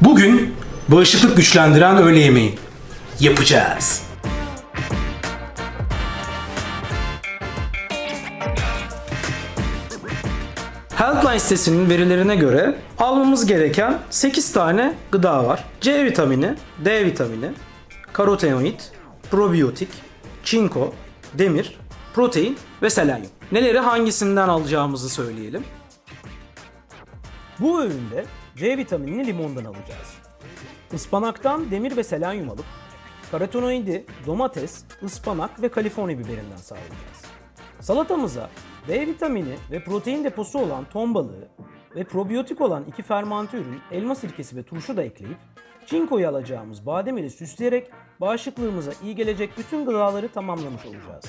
Bugün bağışıklık güçlendiren öğle yemeği yapacağız. Healthline sitesinin verilerine göre almamız gereken 8 tane gıda var. C vitamini, D vitamini, karotenoid, probiyotik, çinko, demir, protein ve selenyum. Neleri hangisinden alacağımızı söyleyelim. Bu öğünde C vitaminini limondan alacağız. Ispanaktan demir ve selenyum alıp karotenoidi domates, ıspanak ve Kaliforniya biberinden sağlayacağız. Salatamıza B vitamini ve protein deposu olan ton balığı ve probiyotik olan iki fermante ürün elma sirkesi ve turşu da ekleyip çinkoyu alacağımız badem ile süsleyerek bağışıklığımıza iyi gelecek bütün gıdaları tamamlamış olacağız.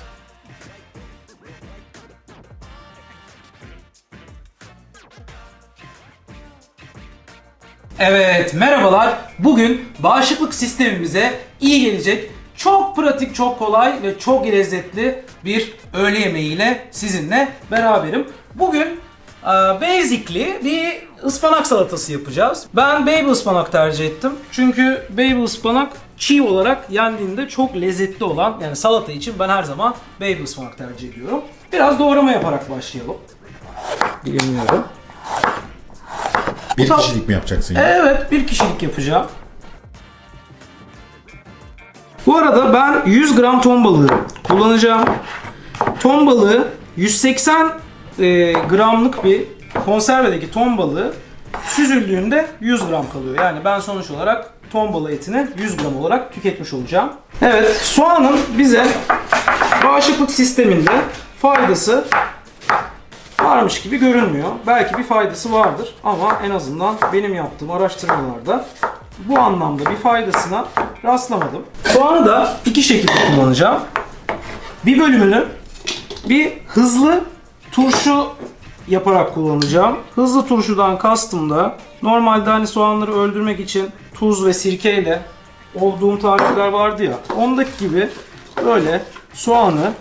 Evet, merhabalar. Bugün bağışıklık sistemimize iyi gelecek, çok pratik, çok kolay ve çok lezzetli bir öğle yemeğiyle sizinle beraberim. Bugün basically bir ıspanak salatası yapacağız. Ben baby ıspanak tercih ettim. Çünkü baby ıspanak çiğ olarak yendiğinde çok lezzetli olan yani salata için ben her zaman baby ıspanak tercih ediyorum. Biraz doğrama yaparak başlayalım. Dilimliyorum. Bir kişilik mi yapacaksın? ya? Evet bir kişilik yapacağım. Bu arada ben 100 gram ton balığı kullanacağım. Ton balığı 180 e, gramlık bir konservedeki ton balığı süzüldüğünde 100 gram kalıyor. Yani ben sonuç olarak ton balığı etini 100 gram olarak tüketmiş olacağım. Evet soğanın bize bağışıklık sisteminde faydası varmış gibi görünmüyor. Belki bir faydası vardır ama en azından benim yaptığım araştırmalarda bu anlamda bir faydasına rastlamadım. Soğanı da iki şekilde kullanacağım. Bir bölümünü bir hızlı turşu yaparak kullanacağım. Hızlı turşudan kastım da normalde hani soğanları öldürmek için tuz ve sirkeyle olduğum tarifler vardı ya. Ondaki gibi böyle soğanı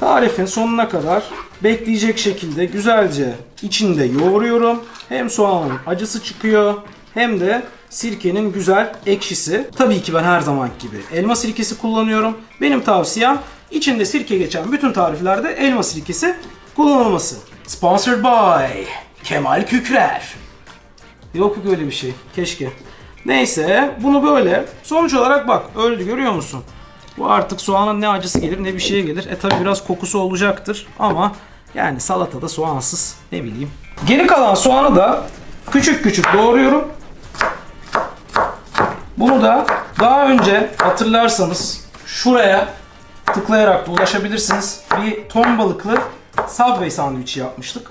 tarifin sonuna kadar bekleyecek şekilde güzelce içinde yoğuruyorum. Hem soğanın acısı çıkıyor hem de sirkenin güzel ekşisi. Tabii ki ben her zaman gibi elma sirkesi kullanıyorum. Benim tavsiyem içinde sirke geçen bütün tariflerde elma sirkesi kullanılması. Sponsored by Kemal Kükrer. Yok yok öyle bir şey. Keşke. Neyse bunu böyle. Sonuç olarak bak öldü görüyor musun? Bu artık soğana ne acısı gelir ne bir şeye gelir. E tabi biraz kokusu olacaktır ama yani salatada soğansız ne bileyim. Geri kalan soğanı da küçük küçük doğruyorum. Bunu da daha önce hatırlarsanız şuraya tıklayarak da ulaşabilirsiniz. Bir ton balıklı Subway sandviçi yapmıştık.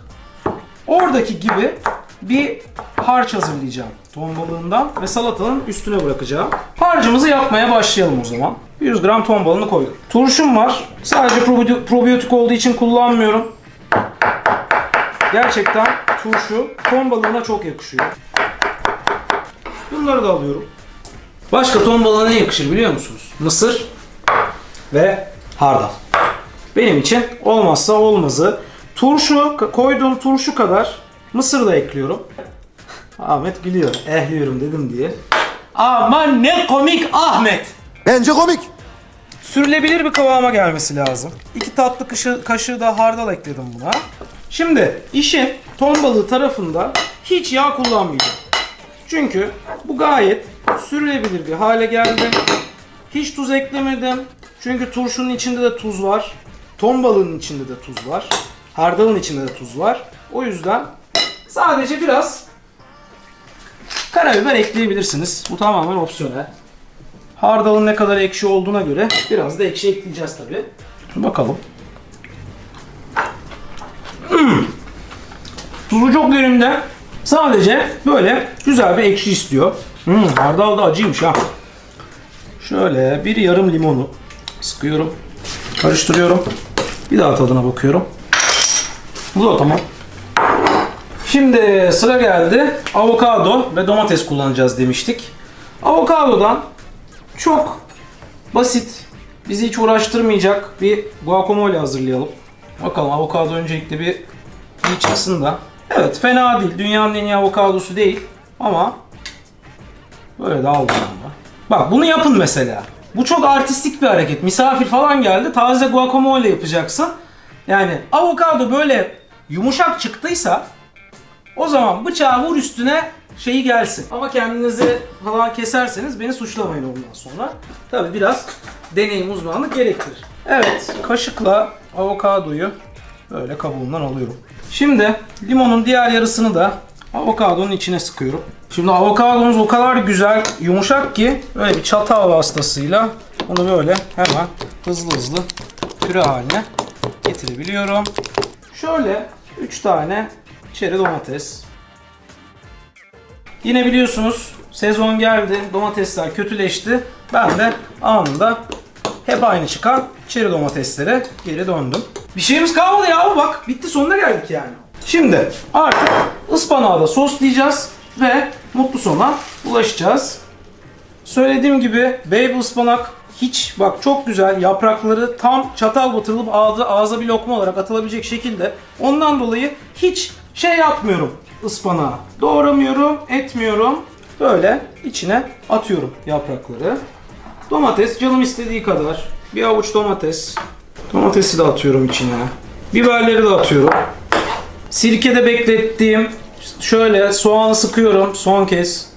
Oradaki gibi bir harç hazırlayacağım ton balığından ve salatanın üstüne bırakacağım. Harcımızı yapmaya başlayalım o zaman. 100 gram ton balığını koydum. Turşum var. Sadece probi- probiyotik olduğu için kullanmıyorum. Gerçekten turşu ton balığına çok yakışıyor. Bunları da alıyorum. Başka ton balığına ne yakışır biliyor musunuz? Mısır ve hardal. Benim için olmazsa olmazı. Turşu, koyduğum turşu kadar mısır da ekliyorum. Ahmet gülüyor. Ehliyorum dedim diye. Aman ne komik Ahmet. Bence komik. Sürülebilir bir kıvama gelmesi lazım. İki tatlı kaşığı, kaşığı da hardal ekledim buna. Şimdi işin ton balığı tarafında hiç yağ kullanmayacağım. Çünkü bu gayet sürülebilir bir hale geldi. Hiç tuz eklemedim. Çünkü turşunun içinde de tuz var. Ton balığının içinde de tuz var. Hardalın içinde de tuz var. O yüzden sadece biraz karabiber ekleyebilirsiniz. Bu tamamen opsiyonel. Hardalın ne kadar ekşi olduğuna göre biraz da ekşi ekleyeceğiz tabi. Bakalım. Hmm. Tuzu çok yerinde. Sadece böyle güzel bir ekşi istiyor. Hmm, hardal da acıymış ha. Şöyle bir yarım limonu sıkıyorum. Karıştırıyorum. Bir daha tadına bakıyorum. Bu da tamam. Şimdi sıra geldi. Avokado ve domates kullanacağız demiştik. Avokadodan çok basit, bizi hiç uğraştırmayacak bir guacamole hazırlayalım. Bakalım avokado öncelikle bir iyi çıksın da. Evet fena değil. Dünyanın en iyi avokadosu değil. Ama böyle de aldım. Bak bunu yapın mesela. Bu çok artistik bir hareket. Misafir falan geldi. Taze guacamole yapacaksın. Yani avokado böyle yumuşak çıktıysa o zaman bıçağı vur üstüne şeyi gelsin. Ama kendinizi falan keserseniz beni suçlamayın ondan sonra. Tabi biraz deneyim uzmanlık gerektirir. Evet kaşıkla avokadoyu böyle kabuğundan alıyorum. Şimdi limonun diğer yarısını da avokadonun içine sıkıyorum. Şimdi avokadomuz o kadar güzel yumuşak ki böyle bir çatal vasıtasıyla onu böyle hemen hızlı hızlı püre haline getirebiliyorum. Şöyle 3 tane çeri domates. Yine biliyorsunuz sezon geldi, domatesler kötüleşti. Ben de anında hep aynı çıkan çeri domateslere geri döndüm. Bir şeyimiz kalmadı ya bak bitti sonuna geldik yani. Şimdi artık ıspanağı da soslayacağız ve mutlu sona ulaşacağız. Söylediğim gibi baby ıspanak hiç bak çok güzel yaprakları tam çatal batırılıp ağza, ağza bir lokma olarak atılabilecek şekilde. Ondan dolayı hiç şey yapmıyorum ıspanağı. Doğramıyorum, etmiyorum. Böyle içine atıyorum yaprakları. Domates canım istediği kadar. Bir avuç domates. Domatesi de atıyorum içine. Biberleri de atıyorum. Sirkede beklettiğim şöyle soğanı sıkıyorum son kez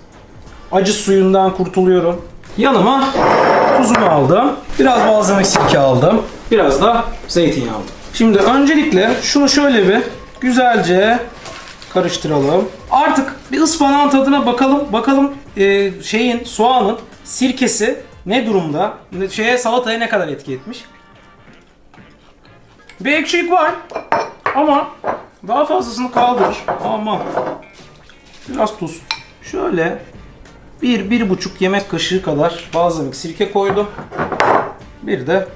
acı suyundan kurtuluyorum. Yanıma tuzumu aldım. Biraz balzamik sirke aldım. Biraz da zeytinyağı aldım. Şimdi öncelikle şunu şöyle bir güzelce karıştıralım. Artık bir ıspanağın tadına bakalım. Bakalım e, şeyin soğanın sirkesi ne durumda? Şeye salataya ne kadar etki etmiş? Bir ekşilik var ama daha fazlasını kaldırır. Ama biraz tuz. Şöyle bir, bir buçuk yemek kaşığı kadar balzamik sirke koydum. Bir de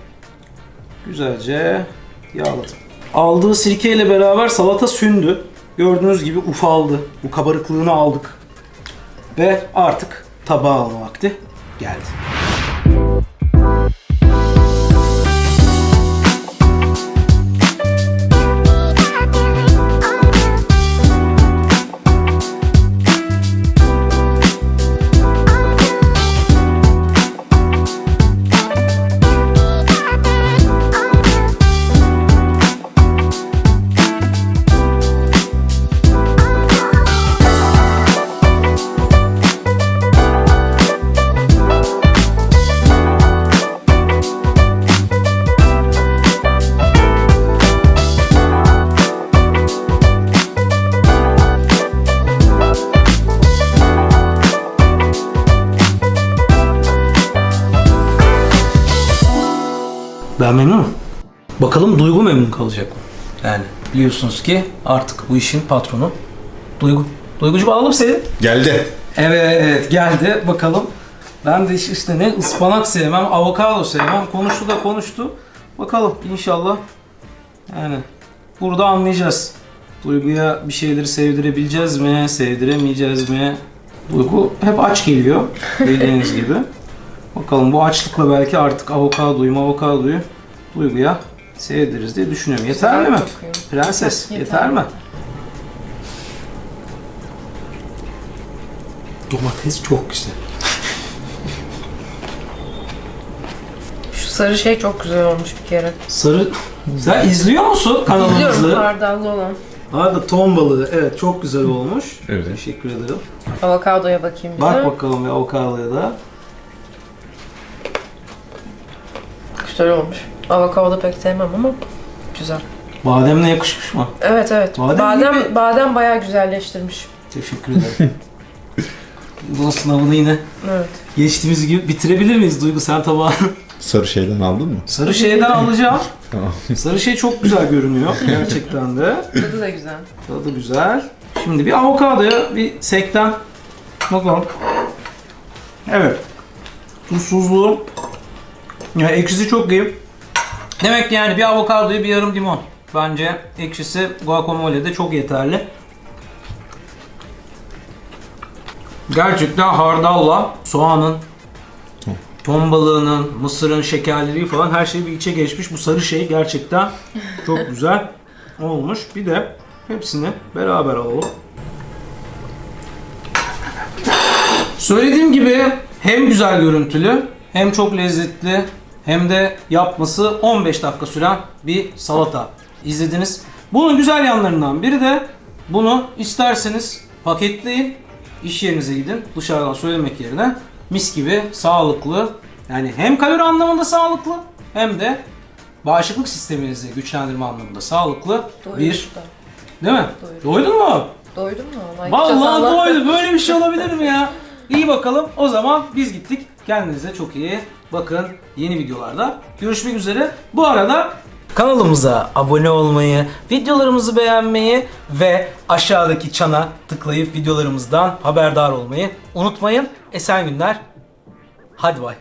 güzelce yağladım. Aldığı sirke ile beraber salata sündü. Gördüğünüz gibi ufaldı. Bu kabarıklığını aldık. Ve artık tabağa alma vakti geldi. Bakalım Duygu memnun kalacak mı? Yani biliyorsunuz ki artık bu işin patronu Duygu. Duygucuğum alalım seni. Geldi. Evet geldi bakalım. Ben de işte ne ıspanak sevmem, avokado sevmem. Konuştu da konuştu. Bakalım inşallah. Yani burada anlayacağız. Duygu'ya bir şeyleri sevdirebileceğiz mi, sevdiremeyeceğiz mi? Duygu hep aç geliyor bildiğiniz gibi. Bakalım bu açlıkla belki artık avokadoyu, avokadoyu Duygu'ya sevdiririz diye düşünüyorum. Yeterli mi? Prenses Yeter. yeter mi? Domates çok güzel. Şu sarı şey çok güzel olmuş bir kere. Sarı... Sen izliyor musun kanalımızı? hardallı olan. Arada ton balığı. Evet çok güzel olmuş. Evet. Teşekkür ederim. Avokadoya bakayım bir Bak de. bakalım bir avokadoya da. Güzel olmuş. Avokado pek sevmem ama güzel. Bademle yakışmış mı? Evet evet. Badem Badem gibi. badem, bayağı güzelleştirmiş. Teşekkür ederim. Bu sınavını yine Evet. geçtiğimiz gibi bitirebilir miyiz Duygu sen tabağını? Sarı şeyden aldın mı? Sarı şeyden alacağım. Tamam. Sarı şey çok güzel görünüyor gerçekten de. Tadı da güzel. Tadı güzel. Şimdi bir avokadoya bir sekten bakalım. Evet. Tuzsuzluğu ya ekşisi çok iyi. Demek ki yani bir avokadoya bir yarım limon. Bence ekşisi guacamole'de çok yeterli. Gerçekten hardalla soğanın ton balığının, mısırın şekerliliği falan her şey bir içe geçmiş. Bu sarı şey gerçekten çok güzel olmuş. Bir de hepsini beraber alalım. Söylediğim gibi hem güzel görüntülü hem çok lezzetli hem de yapması 15 dakika süren bir salata izlediniz. Bunun güzel yanlarından biri de bunu isterseniz paketleyin, iş yerinize gidin dışarıdan söylemek yerine mis gibi sağlıklı yani hem kalori anlamında sağlıklı hem de bağışıklık sisteminizi güçlendirme anlamında sağlıklı bir Doydum da. değil mi? Doydum. Doydun mu? Doydum mu? Vallahi Vallahi çatalla- doydu. Böyle bir şey olabilir mi ya? İyi bakalım. O zaman biz gittik. Kendinize çok iyi bakın. Yeni videolarda görüşmek üzere. Bu arada kanalımıza abone olmayı, videolarımızı beğenmeyi ve aşağıdaki çana tıklayıp videolarımızdan haberdar olmayı unutmayın. Esen günler. Hadi bay.